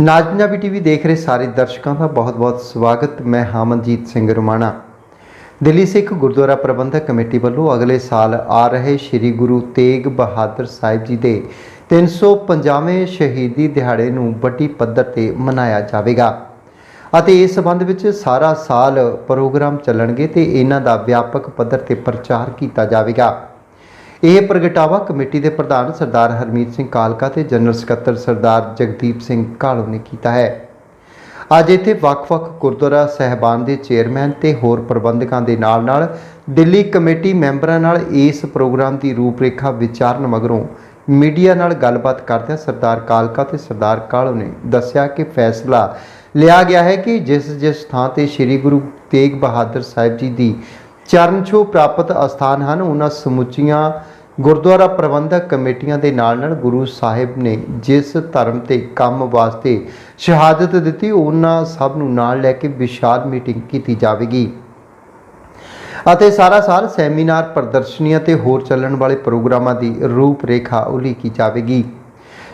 ਨਾਜ Punjabi TV ਦੇਖ ਰਹੇ ਸਾਰੇ ਦਰਸ਼ਕਾਂ ਦਾ ਬਹੁਤ-ਬਹੁਤ ਸਵਾਗਤ। ਮੈਂ ਹਾਮਨਜੀਤ ਸਿੰਘ ਰੁਮਾਣਾ। ਦਿੱਲੀ ਸਿੱਖ ਗੁਰਦੁਆਰਾ ਪ੍ਰਬੰਧਕ ਕਮੇਟੀ ਵੱਲੋਂ ਅਗਲੇ ਸਾਲ ਆ ਰਹੇ ਸ੍ਰੀ ਗੁਰੂ ਤੇਗ ਬਹਾਦਰ ਸਾਹਿਬ ਜੀ ਦੇ 350ਵੇਂ ਸ਼ਹੀਦੀ ਦਿਹਾੜੇ ਨੂੰ ਵੱਡੀ ਪੱਧਰ ਤੇ ਮਨਾਇਆ ਜਾਵੇਗਾ ਅਤੇ ਇਸ ਸੰਬੰਧ ਵਿੱਚ ਸਾਰਾ ਸਾਲ ਪ੍ਰੋਗਰਾਮ ਚੱਲਣਗੇ ਤੇ ਇਹਨਾਂ ਦਾ ਵਿਆਪਕ ਪੱਧਰ ਤੇ ਪ੍ਰਚਾਰ ਕੀਤਾ ਜਾਵੇਗਾ। ਇਹ ਪ੍ਰਗਟਾਵਾ ਕਮੇਟੀ ਦੇ ਪ੍ਰਧਾਨ ਸਰਦਾਰ ਹਰਮੀਤ ਸਿੰਘ ਕਾਲਕਾ ਤੇ ਜਨਰਲ ਸਕੱਤਰ ਸਰਦਾਰ ਜਗਦੀਪ ਸਿੰਘ ਕਾਲੋ ਨੇ ਕੀਤਾ ਹੈ। ਅੱਜ ਇੱਥੇ ਵੱਖ-ਵੱਖ ਗੁਰਦੁਆਰਾ ਸਹਿਬਾਨ ਦੇ ਚੇਅਰਮੈਨ ਤੇ ਹੋਰ ਪ੍ਰਬੰਧਕਾਂ ਦੇ ਨਾਲ-ਨਾਲ ਦਿੱਲੀ ਕਮੇਟੀ ਮੈਂਬਰਾਂ ਨਾਲ ਇਸ ਪ੍ਰੋਗਰਾਮ ਦੀ ਰੂਪਰੇਖਾ ਵਿਚਾਰਨ ਮਗਰੋਂ ਮੀਡੀਆ ਨਾਲ ਗੱਲਬਾਤ ਕਰਦਿਆਂ ਸਰਦਾਰ ਕਾਲਕਾ ਤੇ ਸਰਦਾਰ ਕਾਲੋ ਨੇ ਦੱਸਿਆ ਕਿ ਫੈਸਲਾ ਲਿਆ ਗਿਆ ਹੈ ਕਿ ਜਿਸ ਜਿਸ ਥਾਂ ਤੇ ਸ੍ਰੀ ਗੁਰੂ ਤੇਗ ਬਹਾਦਰ ਸਾਹਿਬ ਜੀ ਦੀ ਚਰਨ ਛੋਹ ਪ੍ਰਾਪਤ ਅਸਥਾਨ ਹਨ। ਉਹਨਾਂ ਸਮੁੱਚੀਆਂ ਗੁਰਦੁਆਰਾ ਪ੍ਰਬੰਧਕ ਕਮੇਟੀਆਂ ਦੇ ਨਾਲ ਨਾਲ ਗੁਰੂ ਸਾਹਿਬ ਨੇ ਜਿਸ ਧਰਮ ਤੇ ਕੰਮ ਵਾਸਤੇ ਸ਼ਹਾਦਤ ਦਿੱਤੀ, ਉਹਨਾਂ ਸਭ ਨੂੰ ਨਾਲ ਲੈ ਕੇ ਵਿਸ਼ਾਲ ਮੀਟਿੰਗ ਕੀਤੀ ਜਾਵੇਗੀ। ਅਤੇ ਸਾਰਾ ਸਾਲ ਸੈਮੀਨਾਰ ਪ੍ਰਦਰਸ਼ਨੀਆਂ ਤੇ ਹੋਰ ਚੱਲਣ ਵਾਲੇ ਪ੍ਰੋਗਰਾਮਾਂ ਦੀ ਰੂਪਰੇਖਾ ਉਲੀਕੀ ਜਾਵੇਗੀ।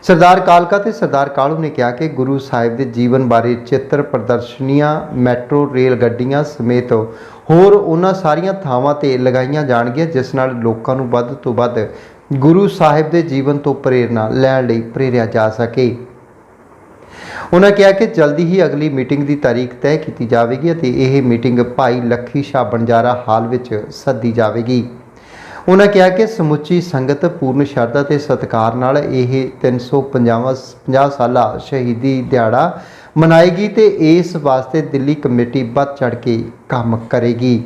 ਸਰਦਾਰ ਕਾਲਕਾ ਤੇ ਸਰਦਾਰ ਕਾਲੂ ਨੇ ਕਿਹਾ ਕਿ ਗੁਰੂ ਸਾਹਿਬ ਦੇ ਜੀਵਨ ਬਾਰੇ ਚਿੱਤਰ ਪ੍ਰਦਰਸ਼ਨੀਆਂ, ਮੈਟਰੋ, ਰੇਲ ਗੱਡੀਆਂ ਸਮੇਤ ਹੋਰ ਉਹਨਾਂ ਸਾਰੀਆਂ ਥਾਵਾਂ ਤੇ ਲਗਾਈਆਂ ਜਾਣਗੀਆਂ, ਜਿਸ ਨਾਲ ਲੋਕਾਂ ਨੂੰ ਵੱਧ ਤੋਂ ਵੱਧ ਗੁਰੂ ਸਾਹਿਬ ਦੇ ਜੀਵਨ ਤੋਂ ਪ੍ਰੇਰਣਾ ਲੈਣ ਲਈ ਪ੍ਰੇਰਿਆ ਜਾ ਸਕੇ। ਉਹਨਾਂ ਕਿਹਾ ਕਿ ਜਲਦੀ ਹੀ ਅਗਲੀ ਮੀਟਿੰਗ ਦੀ ਤਾਰੀਖ ਤੈਅ ਕੀਤੀ ਜਾਵੇਗੀ ਅਤੇ ਇਹ ਮੀਟਿੰਗ ਭਾਈ ਲੱਖੀ ਸ਼ਾਹ ਬੰਜਾਰਾ ਹਾਲ ਵਿੱਚ ਸੱਦੀ ਜਾਵੇਗੀ। ਉਹਨਾਂ ਕਿਹਾ ਕਿ ਸਮੁੱਚੀ ਸੰਗਤ ਪੂਰਨ ਸ਼ਰਧਾ ਤੇ ਸਤਿਕਾਰ ਨਾਲ ਇਹ 350 50 ਸਾਲਾ ਸ਼ਹੀਦੀ ਦਿਹਾੜਾ ਮਨਾਏਗੀ ਤੇ ਇਸ ਵਾਸਤੇ ਦਿੱਲੀ ਕਮੇਟੀ ਵੱਧ ਚੜ ਕੇ ਕੰਮ ਕਰੇਗੀ।